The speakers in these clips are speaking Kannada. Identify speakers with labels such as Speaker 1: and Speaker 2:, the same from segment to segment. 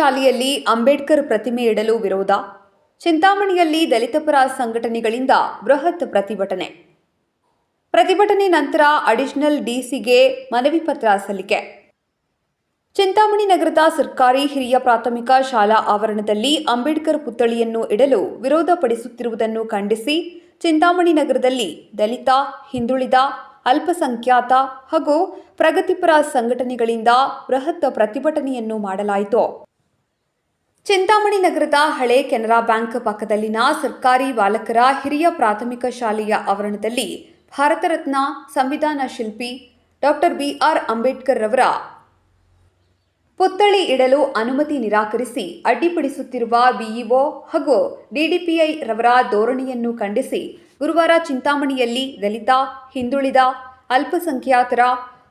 Speaker 1: ಶಾಲೆಯಲ್ಲಿ ಅಂಬೇಡ್ಕರ್ ಪ್ರತಿಮೆ ಇಡಲು ವಿರೋಧ. ಚಿಂತಾಮಣಿಯಲ್ಲಿ ದಲಿತ ಪರ ಸಂಘಟನೆಗಳಿಂದ ಬೃಹತ್ ಪ್ರತಿಭಟನೆ. ಪ್ರತಿಭಟನೆ ನಂತರ ಅಡಿಷನಲ್ ಡಿಸಿಗೆ ಮನವಿ ಪತ್ರ ಸಲ್ಲಿಕೆ. ಚಿಂತಾಮಣಿ ನಗರದ ಸರ್ಕಾರಿ ಹಿರಿಯ ಪ್ರಾಥಮಿಕ ಶಾಲಾ ಆವರಣದಲ್ಲಿ ಅಂಬೇಡ್ಕರ್ ಪುತ್ಥಳಿಯನ್ನು ಇಡಲು ವಿರೋಧ ಪಡಿಸುತ್ತಿರುವುದನ್ನು ಖಂಡಿಸಿ ಚಿಂತಾಮಣಿ ನಗರದಲ್ಲಿ ದಲಿತ, ಹಿಂದುಳಿದ, ಅಲ್ಪಸಂಖ್ಯಾತ ಹಾಗೂ ಪ್ರಗತಿಪರ ಸಂಘಟನೆಗಳಿಂದ ಬೃಹತ್ ಪ್ರತಿಭಟನೆಯನ್ನು ಮಾಡಲಾಯಿತು. ಚಿಂತಾಮಣಿ ನಗರದ ಹಳೆ ಕೆನರಾ ಬ್ಯಾಂಕ್ ಪಕ್ಕದಲ್ಲಿನ ಸರ್ಕಾರಿ ಬಾಲಕರ ಹಿರಿಯ ಪ್ರಾಥಮಿಕ ಶಾಲೆಯ ಆವರಣದಲ್ಲಿ ಭಾರತ ರತ್ನ ಸಂವಿಧಾನ ಶಿಲ್ಪಿ ಡಾಕ್ಟರ್ ಬಿಆರ್ ಅಂಬೇಡ್ಕರ್ ರವರ ಪುತ್ಥಳಿ ಇಡಲು ಅನುಮತಿ ನಿರಾಕರಿಸಿ ಅಡ್ಡಿಪಡಿಸುತ್ತಿರುವ ಬಿಇಒ ಹಾಗೂ ಡಿಡಿಪಿಐ ರವರ ಧೋರಣೆಯನ್ನು ಖಂಡಿಸಿ ಗುರುವಾರ ಚಿಂತಾಮಣಿಯಲ್ಲಿ ದಲಿತ, ಹಿಂದುಳಿದ, ಅಲ್ಪಸಂಖ್ಯಾತರ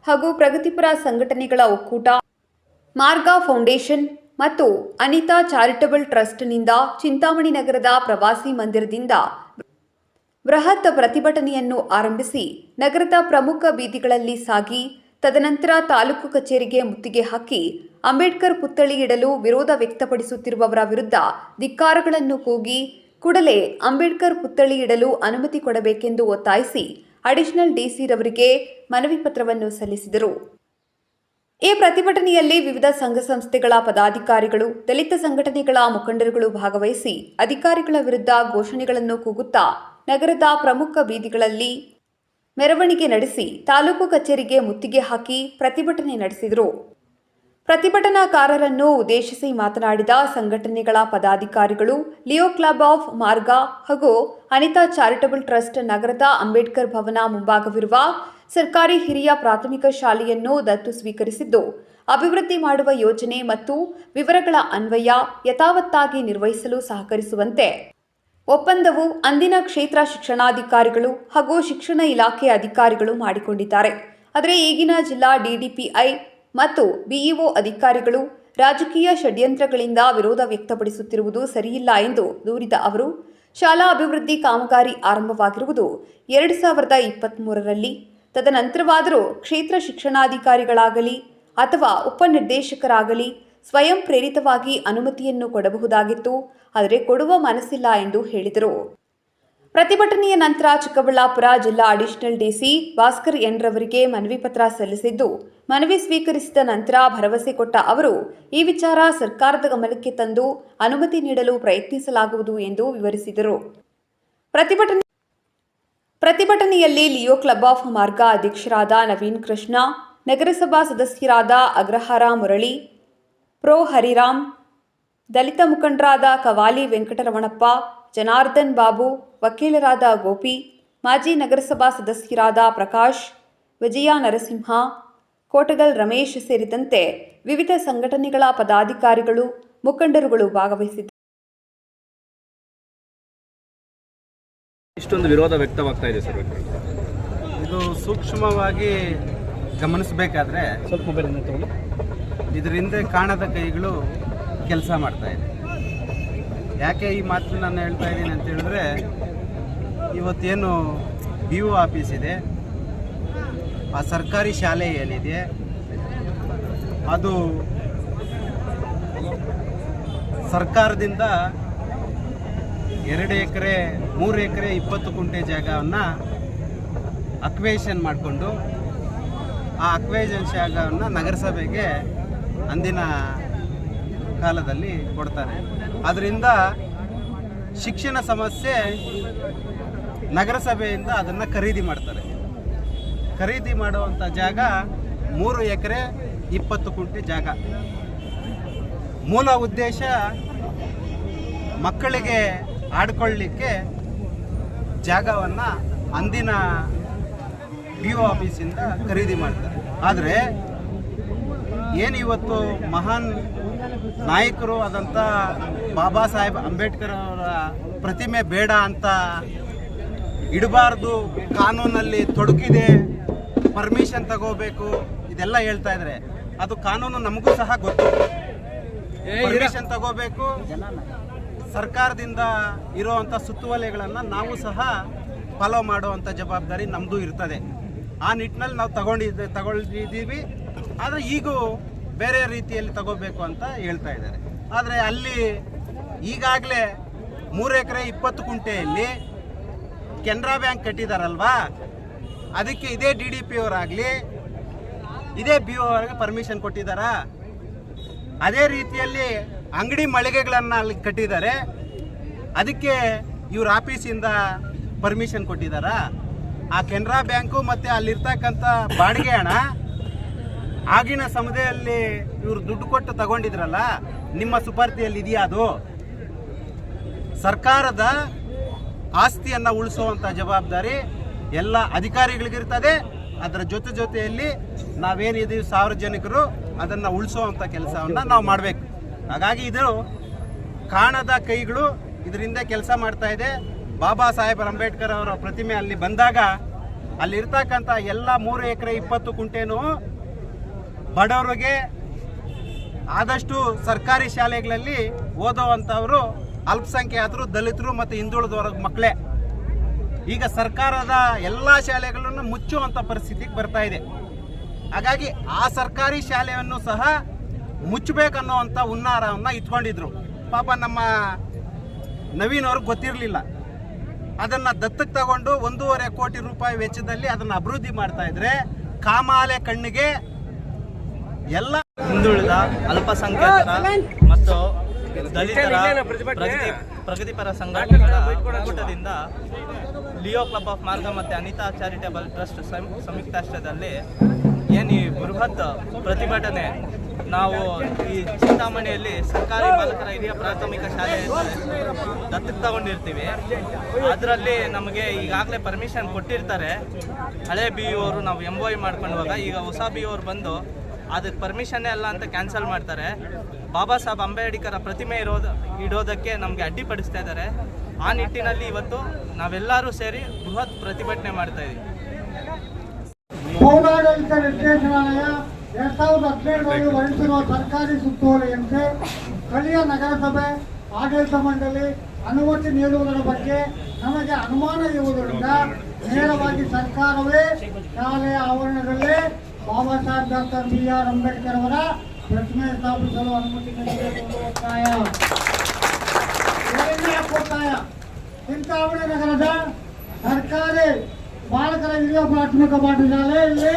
Speaker 1: ಹಾಗೂ ಪ್ರಗತಿಪರ ಸಂಘಟನೆಗಳ ಒಕ್ಕೂಟ ಮಾರ್ಗ ಫೌಂಡೇಶನ್ ಮತ್ತು ಅನಿತಾ ಚಾರಿಟಬಲ್ ಟ್ರಸ್ಟ್ನಿಂದ ಚಿಂತಾಮಣಿ ನಗರದ ಪ್ರವಾಸಿ ಮಂದಿರದಿಂದ ಬೃಹತ್ ಪ್ರತಿಭಟನೆಯನ್ನು ಆರಂಭಿಸಿ ನಗರದ ಪ್ರಮುಖ ಬೀದಿಗಳಲ್ಲಿ ಸಾಗಿ, ತದನಂತರ ತಾಲೂಕು ಕಚೇರಿಗೆ ಮುತ್ತಿಗೆ ಹಾಕಿ ಅಂಬೇಡ್ಕರ್ ಪುತ್ಥಳಿ ಇಡಲು ವಿರೋಧ ವ್ಯಕ್ತಪಡಿಸುತ್ತಿರುವವರ ವಿರುದ್ಧ ಧಿಕ್ಕಾರಗಳನ್ನು ಕೂಗಿ, ಕೂಡಲೇ ಅಂಬೇಡ್ಕರ್ ಪುತ್ಥಳಿ ಇಡಲು ಅನುಮತಿ ಕೊಡಬೇಕೆಂದು ಒತ್ತಾಯಿಸಿ ಅಡಿಷನಲ್ ಡಿಸಿರವರಿಗೆ ಮನವಿ ಪತ್ರವನ್ನು ಸಲ್ಲಿಸಿದರು. ಈ ಪ್ರತಿಭಟನೆಯಲ್ಲಿ ವಿವಿಧ ಸಂಘ ಸಂಸ್ಥೆಗಳ ಪದಾಧಿಕಾರಿಗಳು, ದಲಿತ ಸಂಘಟನೆಗಳ ಮುಖಂಡರುಗಳು ಭಾಗವಹಿಸಿ ಅಧಿಕಾರಿಗಳ ವಿರುದ್ಧ ಘೋಷಣೆಗಳನ್ನು ಕೂಗುತ್ತಾ ನಗರದ ಪ್ರಮುಖ ಬೀದಿಗಳಲ್ಲಿ ಮೆರವಣಿಗೆ ನಡೆಸಿ ತಾಲೂಕು ಕಚೇರಿಗೆ ಮುತ್ತಿಗೆ ಹಾಕಿ ಪ್ರತಿಭಟನೆ ನಡೆಸಿದರು. ಪ್ರತಿಭಟನಾಕಾರರನ್ನು ಉದ್ದೇಶಿಸಿ ಮಾತನಾಡಿದ ಸಂಘಟನೆಗಳ ಪದಾಧಿಕಾರಿಗಳು, ಲಿಯೋ ಕ್ಲಬ್ ಆಫ್ ಮಾರ್ಗ ಹಾಗೂ ಅನಿತಾ ಚಾರಿಟಬಲ್ ಟ್ರಸ್ಟ್ ನಗರದ ಅಂಬೇಡ್ಕರ್ ಭವನ ಮುಂಭಾಗವಿರುವ ಸರ್ಕಾರಿ ಹಿರಿಯ ಪ್ರಾಥಮಿಕ ಶಾಲೆಯನ್ನು ದತ್ತು ಸ್ವೀಕರಿಸಿದ್ದು. ಅಭಿವೃದ್ಧಿ ಮಾಡುವ ಯೋಜನೆ ಮತ್ತು ವಿವರಗಳ ಅನ್ವಯ ಯಥಾವತ್ತಾಗಿ ನಿರ್ವಹಿಸಲು ಸಹಕರಿಸುವಂತೆ. ಒಪ್ಪಂದವು ಅಂದಿನ ಕ್ಷೇತ್ರ ಶಿಕ್ಷಣಾಧಿಕಾರಿಗಳು ಹಾಗೂ ಶಿಕ್ಷಣ ಇಲಾಖೆ ಅಧಿಕಾರಿಗಳು ಮಾಡಿಕೊಂಡಿದ್ದಾರೆ. ಆದರೆ ಈಗಿನ ಜಿಲ್ಲಾ ಡಿಡಿಪಿಐ ಮತ್ತು ಬಿಇಒ ಅಧಿಕಾರಿಗಳು ರಾಜಕೀಯ ಷಡ್ಯಂತ್ರಗಳಿಂದ ವಿರೋಧ ವ್ಯಕ್ತಪಡಿಸುತ್ತಿರುವುದು ಸರಿಯಿಲ್ಲ ಎಂದು ದೂರಿದ ಅವರು, ಶಾಲಾ ಅಭಿವೃದ್ಧಿ ಕಾಮಗಾರಿ ಆರಂಭವಾಗಿರುವುದು ಎರಡು ಸಾವಿರದ ಇಪ್ಪತ್ತ್ಮೂರರಲ್ಲಿ ತದನಂತರವಾದರೂ ಕ್ಷೇತ್ರ ಶಿಕ್ಷಣಾಧಿಕಾರಿಗಳಾಗಲಿ ಅಥವಾ ಉಪನಿರ್ದೇಶಕರಾಗಲಿ ಸ್ವಯಂ ಪ್ರೇರಿತವಾಗಿ ಅನುಮತಿಯನ್ನು ಕೊಡಬಹುದಾಗಿತ್ತು, ಆದರೆ ಕೊಡುವ ಮನಸ್ಸಿಲ್ಲ ಎಂದು ಹೇಳಿದರು. ಪ್ರತಿಭಟನೆಯ ನಂತರ ಚಿಕ್ಕಬಳ್ಳಾಪುರ ಜಿಲ್ಲಾ ಅಡಿಷನಲ್ ಡಿಸಿ ಭಾಸ್ಕರ್ ಎನ್ ರವರಿಗೆ ಮನವಿ ಪತ್ರ ಸಲ್ಲಿಸಿದ್ದು, ಮನವಿ ಸ್ವೀಕರಿಸಿದ ನಂತರ ಭರವಸೆ ಕೊಟ್ಟ ಅವರು, ಈ ವಿಚಾರ ಸರ್ಕಾರದ ಗಮನಕ್ಕೆ ತಂದು ಅನುಮತಿ ನೀಡಲು ಪ್ರಯತ್ನಿಸಲಾಗುವುದು ಎಂದು ವಿವರಿಸಿದರು. ಪ್ರತಿಭಟನೆ ಪ್ರತಿಭಟನೆಯಲ್ಲಿ ಲಿಯೋ ಕ್ಲಬ್ ಆಫ್ ಮಾರ್ಗ ಅಧ್ಯಕ್ಷರಾದ ನವೀನ್ ಕೃಷ್ಣ, ನಗರಸಭಾ ಸದಸ್ಯರಾದ ಅಗ್ರಹಾರ ಮುರಳಿ, ಪ್ರೊ ಹರಿರಾಮ್, ದಲಿತ ಮುಖಂಡರಾದ ಕವಾಲಿ ವೆಂಕಟರಮಣಪ್ಪ, ಜನಾರ್ದನ್ ಬಾಬು, ವಕೀಲರಾದ ಗೋಪಿ, ಮಾಜಿ ನಗರಸಭಾ ಸದಸ್ಯರಾದ ಪ್ರಕಾಶ್, ವಿಜಯ ನರಸಿಂಹ, ಕೋಟಗಲ್ ರಮೇಶ್ ಸೇರಿದಂತೆ ವಿವಿಧ ಸಂಘಟನೆಗಳ ಪದಾಧಿಕಾರಿಗಳು, ಮುಖಂಡರುಗಳು ಭಾಗವಹಿಸಿದ್ದರು.
Speaker 2: ಇಷ್ಟೊಂದು ವಿರೋಧ ವ್ಯಕ್ತವಾಗ್ತಾ ಇದೆ ಸರ್
Speaker 3: ಇದು ಸೂಕ್ಷ್ಮವಾಗಿ ಗಮನಿಸಬೇಕಾದ್ರೆ
Speaker 2: ಸ್ವಲ್ಪ ಇದರಿಂದ ತಗೊಂಡು
Speaker 3: ಇದರ ಹಿಂದೆ ಕಾಣದ ಕೈಗಳು ಕೆಲಸ ಮಾಡ್ತಾ ಇದೆ. ಯಾಕೆ ಈ ಮಾತು ನಾನು ಹೇಳ್ತಾ ಇದ್ದೀನಿ ಅಂತ ಹೇಳಿದ್ರೆ ಇವತ್ತೇನು ಬಿ ಒ ಆಫೀಸ್ ಇದೆ ಆ ಸರ್ಕಾರಿ ಶಾಲೆ ಏನಿದೆ ಅದು ಸರ್ಕಾರದಿಂದ ಎರಡು ಎಕರೆ, ಮೂರು ಎಕರೆ, ಇಪ್ಪತ್ತು ಕುಂಟೆ ಜಾಗವನ್ನು ಅಕ್ವೇಷನ್ ಮಾಡಿಕೊಂಡು ಆ ಅಕ್ವೇಷನ್ ಜಾಗವನ್ನು ನಗರಸಭೆಗೆ ಅಂದಿನ ಕಾಲದಲ್ಲಿ ಕೊಡ್ತಾರೆ. ಅದರಿಂದ ಶಿಕ್ಷಣ ಸಮಸ್ಯೆ ನಗರಸಭೆಯಿಂದ ಅದನ್ನು ಖರೀದಿ ಮಾಡ್ತಾರೆ. ಖರೀದಿ ಮಾಡುವಂಥ ಜಾಗ ಮೂರು ಎಕರೆ, ಇಪ್ಪತ್ತು ಕುಂಟೆ ಜಾಗ. ಮೂಲ ಉದ್ದೇಶ ಮಕ್ಕಳಿಗೆ ಆಡ್ಕೊಳ್ಳಿಕ್ಕೆ ಜಾಗವನ್ನು ಅಂದಿನ ಬಿ ಒ ಆಫೀಸಿಂದ ಖರೀದಿ ಮಾಡ್ತಾರೆ. ಆದರೆ ಏನು ಇವತ್ತು ಮಹಾನ್ ನಾಯಕರು ಆದಂಥ ಬಾಬಾ ಸಾಹೇಬ್ ಅಂಬೇಡ್ಕರ್ ಅವರ ಪ್ರತಿಮೆ ಬೇಡ ಅಂತ ಇಡಬಾರ್ದು ಕಾನೂನಲ್ಲಿ ತೊಡಕಿದೆ ಪರ್ಮಿಷನ್ ತಗೋಬೇಕು ಇದೆಲ್ಲ ಹೇಳ್ತಾ ಇದ್ರೆ. ಅದು ಕಾನೂನು ನಮಗೂ ಸಹ ಗೊತ್ತು. ಪರ್ಮಿಷನ್ ತಗೋಬೇಕು. ಸರ್ಕಾರದಿಂದ ಇರುವಂಥ ಸುತ್ತುವಲೆಗಳನ್ನು ನಾವು ಸಹ ಫಾಲೋ ಮಾಡುವಂಥ ಜವಾಬ್ದಾರಿ ನಮ್ಮದು ಇರ್ತದೆ. ಆ ನಿಟ್ಟಿನಲ್ಲಿ ನಾವು ತಗೊಂಡಿದ್ದೆ ತಗೊಳ್ತಿದ್ದೀವಿ ಆದರೆ ಈಗೂ ಬೇರೆ ರೀತಿಯಲ್ಲಿ ತಗೋಬೇಕು ಅಂತ ಹೇಳ್ತಾ ಇದ್ದಾರೆ. ಆದರೆ ಅಲ್ಲಿ ಈಗಾಗಲೇ ಮೂರು ಎಕರೆ ಇಪ್ಪತ್ತು ಕುಂಟೆಯಲ್ಲಿ ಕೆನರಾ ಬ್ಯಾಂಕ್ ಕಟ್ಟಿದಾರಲ್ವಾ? ಅದಕ್ಕೆ ಇದೇ ಡಿ ಡಿ ಪಿ ಅವರಾಗಲಿ, ಇದೇ ಬಿ ಒ ಪರ್ಮಿಷನ್ ಕೊಟ್ಟಿದ್ದಾರಾ? ಅದೇ ರೀತಿಯಲ್ಲಿ ಅಂಗಡಿ ಮಳಿಗೆಗಳನ್ನು ಅಲ್ಲಿ ಕಟ್ಟಿದ್ದಾರೆ. ಅದಕ್ಕೆ ಇವ್ರ ಆಫೀಸಿಂದ ಪರ್ಮಿಷನ್ ಕೊಟ್ಟಿದ್ದಾರಾ? ಆ ಕೆನರಾ ಬ್ಯಾಂಕು ಮತ್ತು ಅಲ್ಲಿರ್ತಕ್ಕಂಥ ಬಾಡಿಗೆ ಹಣ ಆಗಿನ ಸಮಯದಲ್ಲಿ ಇವರು ದುಡ್ಡು ಕೊಟ್ಟು ತಗೊಂಡಿದ್ರಲ್ಲ, ನಿಮ್ಮ ಸುಪರ್ತಿಯಲ್ಲಿ ಇದೆಯಾ ಅದು? ಸರ್ಕಾರದ ಆಸ್ತಿಯನ್ನು ಉಳಿಸುವಂಥ ಜವಾಬ್ದಾರಿ ಎಲ್ಲ ಅಧಿಕಾರಿಗಳಿಗಿರ್ತದೆ. ಅದರ ಜೊತೆ ಜೊತೆಯಲ್ಲಿ ನಾವೇನಿದೀವಿ ಸಾರ್ವಜನಿಕರು ಅದನ್ನು ಉಳಿಸುವಂಥ ಕೆಲಸವನ್ನು ನಾವು ಮಾಡಬೇಕು. ಹಾಗಾಗಿ ಇದು ಕಾಣದ ಕೈಗಳು ಇದರಿಂದ ಕೆಲಸ ಮಾಡ್ತಾ ಇದೆ. ಬಾಬಾ ಸಾಹೇಬ್ ಅಂಬೇಡ್ಕರ್ ಅವರ ಪ್ರತಿಮೆ ಅಲ್ಲಿ ಬಂದಾಗ ಅಲ್ಲಿರ್ತಕ್ಕಂಥ ಎಲ್ಲ ಮೂರು ಎಕರೆ ಇಪ್ಪತ್ತು ಕುಂಟೆನೂ ಬಡವರಿಗೆ ಆದಷ್ಟು ಸರ್ಕಾರಿ ಶಾಲೆಗಳಲ್ಲಿ ಓದುವಂಥವರು ಅಲ್ಪಸಂಖ್ಯಾತರು, ದಲಿತರು ಮತ್ತು ಹಿಂದುಳಿದವರ ಮಕ್ಕಳೇ. ಈಗ ಸರ್ಕಾರದ ಎಲ್ಲ ಶಾಲೆಗಳನ್ನು ಮುಚ್ಚುವಂಥ ಪರಿಸ್ಥಿತಿಗೆ ಬರ್ತಾ ಇದೆ. ಹಾಗಾಗಿ ಆ ಸರ್ಕಾರಿ ಶಾಲೆಯನ್ನು ಸಹ ಮುಚ್ಚಬೇಕನ್ನುವಂಥ ಹುನ್ನಾರವನ್ನು ಇಟ್ಕೊಂಡಿದ್ರು. ಪಾಪ ನಮ್ಮ ನವೀನ್ ಅವ್ರಿಗೆ ಗೊತ್ತಿರಲಿಲ್ಲ. ಅದನ್ನು ದತ್ತಕ್ಕೆ ತಗೊಂಡು ಒಂದೂವರೆ ಕೋಟಿ ರೂಪಾಯಿ ವೆಚ್ಚದಲ್ಲಿ ಅದನ್ನು ಅಭಿವೃದ್ಧಿ ಮಾಡ್ತಾ ಇದ್ರೆ ಕಾಮಾಲೆ ಕಣ್ಣಿಗೆ ಎಲ್ಲ
Speaker 4: ಹಿಂದುಳಿದ ಅಲ್ಪಸಂಖ್ಯಾತರ ಮತ್ತು ದಲಿತರ ಪ್ರಗತಿ ಪ್ರಗತಿಪರ ಸಂಘಟನೆಗಳ ಒಕ್ಕೂಟದಿಂದ ಲಿಯೋ ಕ್ಲಬ್ ಆಫ್ ಮಾರ್ಗ ಮತ್ತು ಅನಿತಾ ಚಾರಿಟೇಬಲ್ ಟ್ರಸ್ಟ್ ಸಂಯುಕ್ತಾಶ್ರಯದಲ್ಲಿ ಏನು ಈ ಬೃಹತ್ ಪ್ರತಿಭಟನೆ, ನಾವು ಈ ಚಿಂತಾಮಣಿಯಲ್ಲಿ ಸರ್ಕಾರಿ ಬಾಲಕರ ಹಿರಿಯ ಪ್ರಾಥಮಿಕ ಶಾಲೆಯಲ್ಲಿ ದತ್ತು ತಗೊಂಡಿರ್ತೀವಿ ಅದರಲ್ಲಿ ನಮಗೆ ಈಗಾಗಲೇ ಪರ್ಮಿಷನ್ ಕೊಟ್ಟಿರ್ತಾರೆ. ಹಳೆ ಬಿ ಅವರು ನಾವು ಎಂ ಒ ಮಾಡ್ಕೊಂಡಾಗ ಈಗ ಹೊಸ ಬಿ ಅವ್ರು ಬಂದು ಅದಕ್ಕೆ ಪರ್ಮಿಷನ್ನೇ ಅಲ್ಲ ಅಂತ ಕ್ಯಾನ್ಸಲ್ ಮಾಡ್ತಾರೆ. ಬಾಬಾ ಸಾಹೇಬ್ ಅಂಬೇಡ್ಕರ ಪ್ರತಿಮೆ ಇರೋದು, ಇಡೋದಕ್ಕೆ ನಮಗೆ ಅಡ್ಡಿಪಡಿಸ್ತಾ ಇದ್ದಾರೆ. ಆ ನಿಟ್ಟಿನಲ್ಲಿ ಇವತ್ತು ನಾವೆಲ್ಲರೂ ಸೇರಿ ಬೃಹತ್ ಪ್ರತಿಭಟನೆ ಮಾಡ್ತಾ ಇದ್ದೀವಿ
Speaker 5: ಪೌರಾಡಳಿತ ನಿರ್ದೇಶನಾಲಯ ಎರಡ್ ಸಾವಿರದ ಹದಿನೇಳರಲ್ಲಿ ಹೊರಡಿಸಿರುವ ಸರ್ಕಾರಿ ಸುತ್ತೋಲೆಯಂತೆ ಸ್ಥಳೀಯ ನಗರಸಭೆ, ಆಡಳಿತ ಮಂಡಳಿ ಅನುಮತಿ ನೀಡುವುದರ ಬಗ್ಗೆ ನಮಗೆ ಅನುಮಾನ ಇರುವುದರಿಂದ ನೇರವಾಗಿ ಸರ್ಕಾರವೇ ಶಾಲೆಯ ಆವರಣದಲ್ಲೇ Baba Saheb doctor B R Ambedkar ಅವರ ಪ್ರತಿಮೆ ಸ್ಥಾಪಿಸಲು ಅನುಮತಿ ನೀಡಬೇಕು ಒತ್ತಾಯ. ಚಿಂತಾಮಣಿ ನಗರದ ಸರ್ಕಾರಿ ಬಾಲಕರ ಹಿರಿಯ ಪ್ರಾಥಮಿಕ ಪಾಠಶಾಲೆಯಲ್ಲಿ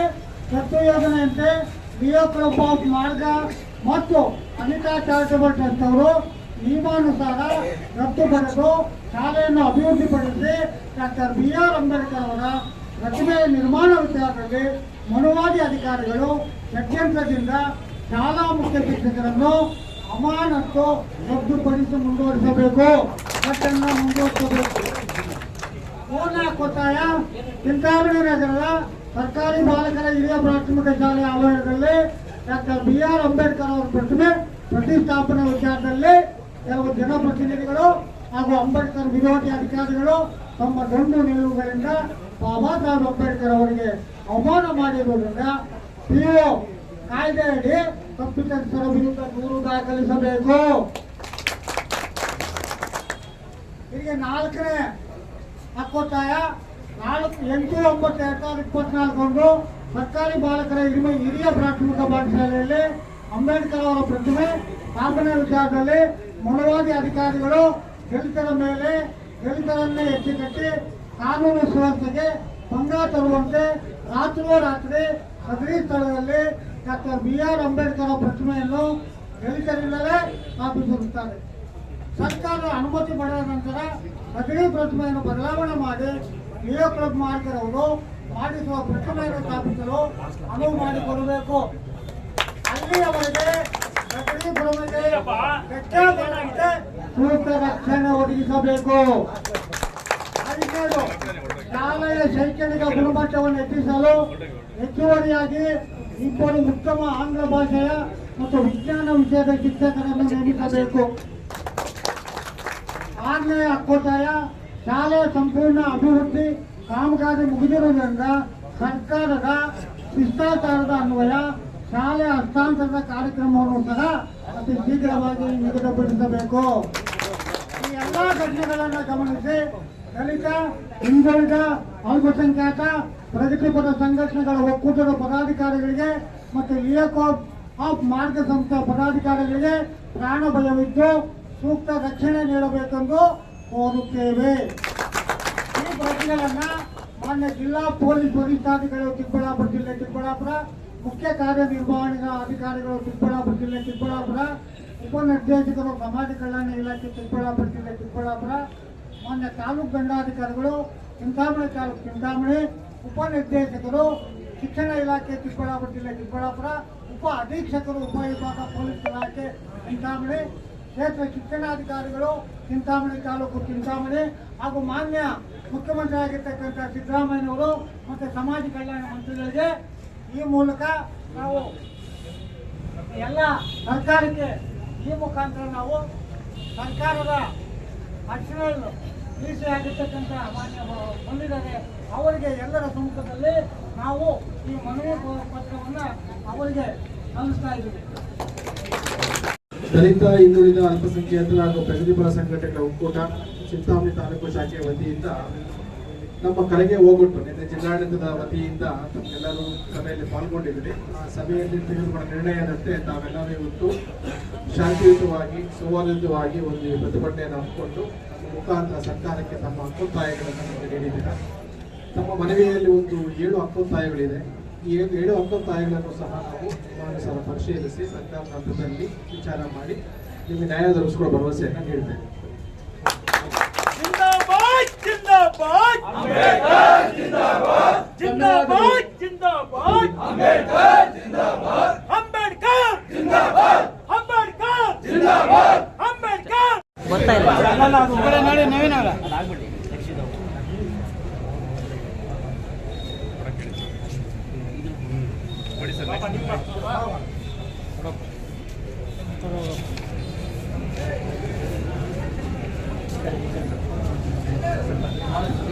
Speaker 5: ಸ್ವತ್ತು ಯೋಜನೆಯಂತೆ ಕ್ಲಬ್ ಆಫ್ ಮಾರ್ಗ ಮತ್ತು ಅನಿತಾ ಚಾರಿಟಬಲ್ ಟ್ರಸ್ಟ್ ಅವರು ನಿಯಮಾನುಸಾರ ರದ್ದು ಬರೆದು ಶಾಲೆಯನ್ನು ಅಭಿವೃದ್ಧಿಪಡಿಸಿ ಡಾಕ್ಟರ್ ಬಿ ಆರ್ ಅಂಬೇಡ್ಕರ್ ಅವರ ರಚನೆ ನಿರ್ಮಾಣ ವಿಚಾರದಲ್ಲಿ ಮನುವಾದಿ ಅಧಿಕಾರಿಗಳು ಷಡ್ಯಂತ್ರದಿಂದ ಶಾಲಾ ಮುಖ್ಯ ಶಿಕ್ಷಕರನ್ನು ಅಮಾನತ್ತು ರದ್ದುಪಡಿಸಿ ಮುಂದುವರಿಸಬೇಕು. ಕಟ್ಟನ್ನು ಮುಂದುವರಿಸಬೇಕು. ಮೂರನೇ ಒತ್ತಾಯ ಚಿಂತಾಮಣಿ ನಗರದ ಸರ್ಕಾರಿ ಬಾಲಕರ ಹಿರಿಯ ಪ್ರಾಥಮಿಕ ಶಾಲೆ ಆವರಣದಲ್ಲಿ ಡಾಕ್ಟರ್ ಬಿ ಆರ್ ಅಂಬೇಡ್ಕರ್ ಅವರ ಪ್ರತಿಮೆ ಪ್ರತಿಷ್ಠಾಪನೆ ವಿಚಾರದಲ್ಲಿ ಕೆಲವು ಜನಪ್ರತಿನಿಧಿಗಳು ಹಾಗೂ ಅಂಬೇಡ್ಕರ್ ವಿರೋಧಿ ಅಧಿಕಾರಿಗಳು ತಮ್ಮ ಗಂಡು ನಿಲುವುಗಳಿಂದ ಬಾಬಾ ಸಾಹೇಬ್ ಅಂಬೇಡ್ಕರ್ ಅವರಿಗೆ ಅವಮಾನ ಮಾಡಿರುವುದರಿಂದ ಒ ಕಾಯ್ದೆಯಡಿ ತಪ್ಪಿತಸ್ಥರ ವಿರುದ್ಧ ದೂರು ದಾಖಲಿಸಬೇಕು. ಹೀಗೆ ನಾಲ್ಕನೇ ಹಕ್ಕೊತ್ತಾಯ ನಾಲ್ಕು ಎಂಟು ಒಂಬತ್ತು ಎರಡ್ ಸಾವಿರದ ಸರ್ಕಾರಿ ಬಾಲಕರ ಹಿರಿಮೆ ಹಿರಿಯ ಪ್ರಾಥಮಿಕ ಪಾಠಶಾಲೆಯಲ್ಲಿ ಅಂಬೇಡ್ಕರ್ ಅವರ ಪ್ರತಿಮೆ ಸ್ಥಾಪನೆ ವಿಚಾರದಲ್ಲಿ ಮೊಳವಾದಿ ಅಧಿಕಾರಿಗಳು ದಲಿತರ ಮೇಲೆ ದಲಿತರನ್ನೇ ಎತ್ತಿಕಟ್ಟಿ ಕಾನೂನು ಸುವ್ಯವಸ್ಥೆಗೆ ಭಂಗ ತರುವಂತೆ ರಾತ್ರೋರಾತ್ರಿ ಸದರಿ ಸ್ಥಳದಲ್ಲಿ ಡಾಕ್ಟರ್ ಬಿ ಆರ್ ಅಂಬೇಡ್ಕರ್ ಪ್ರತಿಮೆಯನ್ನು ದಲಿತರಿಂದಲೇ ಸ್ಥಾಪಿಸಿರುತ್ತಾರೆ ಸರ್ಕಾರ ಅನುಮತಿ ಪಡೆದ ನಂತರ ಸದರಿ ಪ್ರತಿಮೆಯನ್ನು ಬದಲಾವಣೆ ಮಾಡಿ ಲಿಯೋ ಕ್ಲಬ್ ಮಾಡ್ತಾರವರು ಮಾಡಿಸುವ ಪ್ರತಿಮೆಯನ್ನು ಸ್ಥಾಪಿಸಲು ಅನುವು ಮಾಡಿಕೊಡಬೇಕು. ಅಲ್ಲಿಯವರೆಗೆ ಸೂಕ್ತ ರಕ್ಷಣೆ ಒದಗಿಸಬೇಕು. ಶಾಲೆಯ ಶೈಕ್ಷಣಿಕ ಗುಣಮಟ್ಟವನ್ನು ಹೆಚ್ಚಿಸಲು ಹೆಚ್ಚುವರಿಯಾಗಿ ಇಬ್ಬರು ಉತ್ತಮ ಆಂಗ್ಲ ಭಾಷೆಯ ಮತ್ತು ವಿಜ್ಞಾನ ವಿಷಯದ ಶಿಕ್ಷಕರನ್ನು ನೇಮಿಸಬೇಕು. ಆಗ್ನೇಯ ಹಕ್ಕೊತ್ತಾಯ ಶಾಲೆಯ ಸಂಪೂರ್ಣ ಅಭಿವೃದ್ಧಿ, ಕಾಮಗಾರಿ ಮುಗಿದಿರುವುದರಿಂದ ಸರ್ಕಾರದ ಶಿಷ್ಟಾಚಾರದ ಅನ್ವಯ, ಶಾಲೆ ಹಸ್ತಾಂತರದ ಕಾರ್ಯಕ್ರಮವನ್ನು ಸಹ ಅತಿ ಶೀಘ್ರವಾಗಿ ನಿಗದಿಪಡಿಸಬೇಕು. ಈ ಎಲ್ಲಾ ಘಟನೆಗಳನ್ನು ಗಮನಿಸಿ ದಲಿತ, ಹಿಂದುಳಿದ, ಅಲ್ಪಸಂಖ್ಯಾತ, ಪ್ರಗತಿಪರ ಸಂಘಟನೆಗಳ ಒಕ್ಕೂಟದ ಪದಾಧಿಕಾರಿಗಳಿಗೆ ಮತ್ತು ಲಿಯಕ್ ಆಫ್ ಮಾರ್ಗ ಪದಾಧಿಕಾರಿಗಳಿಗೆ ಪ್ರಾಣ ಭಯವಿದ್ದು ಸೂಕ್ತ ರಕ್ಷಣೆ ನೀಡಬೇಕೆಂದು ಕೋರುತ್ತೇವೆ ಈ ಪ್ರಶ್ನೆಗಳನ್ನ ಮಾನ್ಯ ಜಿಲ್ಲಾ ಪೊಲೀಸ್ ವರಿಷ್ಠಾಧಿಕಾರಿಗಳು ಚಿಕ್ಕಬಳ್ಳಾಪುರ ಜಿಲ್ಲೆ ಚಿಕ್ಕಬಳ್ಳಾಪುರ, ಮುಖ್ಯ ಕಾರ್ಯನಿರ್ವಹಣಾ ಅಧಿಕಾರಿಗಳು ಚಿಕ್ಕಬಳ್ಳಾಪುರ ಜಿಲ್ಲೆ ಚಿಕ್ಕಬಳ್ಳಾಪುರ ಉಪನಿರ್ದೇಶಕರು ಸಮಾಜ ಕಲ್ಯಾಣ ಇಲಾಖೆ ಚಿಕ್ಕಬಳ್ಳಾಪುರ ಜಿಲ್ಲೆ ಚಿಕ್ಕಬಳ್ಳಾಪುರ, ಮಾನ್ಯ ತಾಲೂಕು ದಂಡಾಧಿಕಾರಿಗಳು ಚಿಂತಾಮಣಿ ತಾಲೂಕು ಚಿಂತಾಮಣಿ ಉಪನಿರ್ದೇಶಕರು ಶಿಕ್ಷಣ ಇಲಾಖೆ ಚಿಕ್ಕಬಳ್ಳಾಪುರ ಜಿಲ್ಲೆ ಚಿಕ್ಕಬಳ್ಳಾಪುರ, ಉಪ ಅಧೀಕ್ಷಕರು ಉಪವಿಭಾಗ ಪೊಲೀಸ್ ಇಲಾಖೆ ಚಿಂತಾಮಣಿ. ಕ್ಷೇತ್ರ ಶಿಕ್ಷಣಾಧಿಕಾರಿಗಳು ಚಿಂತಾಮಣಿ ತಾಲೂಕು ಚಿಂತಾಮಣಿ ಹಾಗೂ ಮಾನ್ಯ ಮುಖ್ಯಮಂತ್ರಿ ಆಗಿರ್ತಕ್ಕಂಥ ಸಿದ್ದರಾಮಯ್ಯನವರು ಮತ್ತು ಸಮಾಜ ಕಲ್ಯಾಣ ಮಂತ್ರಿಗಳಿಗೆ ಈ ಮೂಲಕ ನಾವು ಎಲ್ಲ ಸರ್ಕಾರಕ್ಕೆ ಈ ಮುಖಾಂತರ ನಾವು ಸರ್ಕಾರದ ಅಡಿಷನಲ್ ಡಿ ಸಿ ಆಗಿರ್ತಕ್ಕಂಥ ಮಾನ್ಯ ಬಂದಿದ್ದಾರೆ. ಅವರಿಗೆ ಎಲ್ಲರ ಸಮ್ಮುಖದಲ್ಲಿ ನಾವು ಈ ಮನವಿ ಪತ್ರವನ್ನು ಅವರಿಗೆ ಸಲ್ಲಿಸ್ತಾ ಇದ್ದೀವಿ.
Speaker 6: ದಲಿತ ಹಿಂದುಳಿದ ಅಲ್ಪಸಂಖ್ಯಾತರ ಹಾಗೂ ಪ್ರಗತಿಪರ ಸಂಘಟನೆಗಳ ಒಕ್ಕೂಟ ಚಿಂತಾಮಣಿ ತಾಲೂಕು ಶಾಖೆಯ ವತಿಯಿಂದ ನಮ್ಮ ಕರೆಗೆ ಹೋಗೊಟ್ಟು ನಿನ್ನೆ ಜಿಲ್ಲಾಡಳಿತದ ವತಿಯಿಂದ ತಮ್ಮೆಲ್ಲರೂ ಸಭೆಯಲ್ಲಿ ಪಾಲ್ಗೊಂಡಿದ್ದೀವಿ. ಆ ಸಭೆಯಲ್ಲಿ ತೆಗೆದುಕೊಂಡ ನಿರ್ಣಯದಂತೆ ತಾವೆಲ್ಲರೂ ಇವತ್ತು ಶಾಂತಿಯುತವಾಗಿ ಸೌಹಾರ್ದಯುತವಾಗಿ ಒಂದು ಪ್ರತಿಭಟನೆಯನ್ನು ಹಮ್ಮಿಕೊಂಡು ಮುಖಾಂತರ ಸರ್ಕಾರಕ್ಕೆ ತಮ್ಮ ಹಕ್ಕೊತ್ತಾಯಗಳನ್ನು ನಮಗೆ ನೀಡಿದ್ದೀರಾ ತಮ್ಮ ಮನವಿಯಲ್ಲಿ ಒಂದು ಏಳು ಹಕ್ಕೊತ್ತಾಯಗಳಿದೆ ಈ ಏಳು ಏಳು ತಾಯಿಗಳನ್ನು ಸಹ ನಾವು ಸಹ ಪರಿಶೀಲಿಸಿ ಸರ್ಕಾರದ ಹಂತದಲ್ಲಿ ವಿಚಾರ ಮಾಡಿ ನಿಮಗೆ ನ್ಯಾಯ ದೊರಕಿಸಿಕೊಡೋ ಭರವಸೆಯನ್ನು ನೀಡ್ತೇವೆ
Speaker 2: ಕೊಡಿ ಸರ್ ನೆಕ್ಸ್ಟ್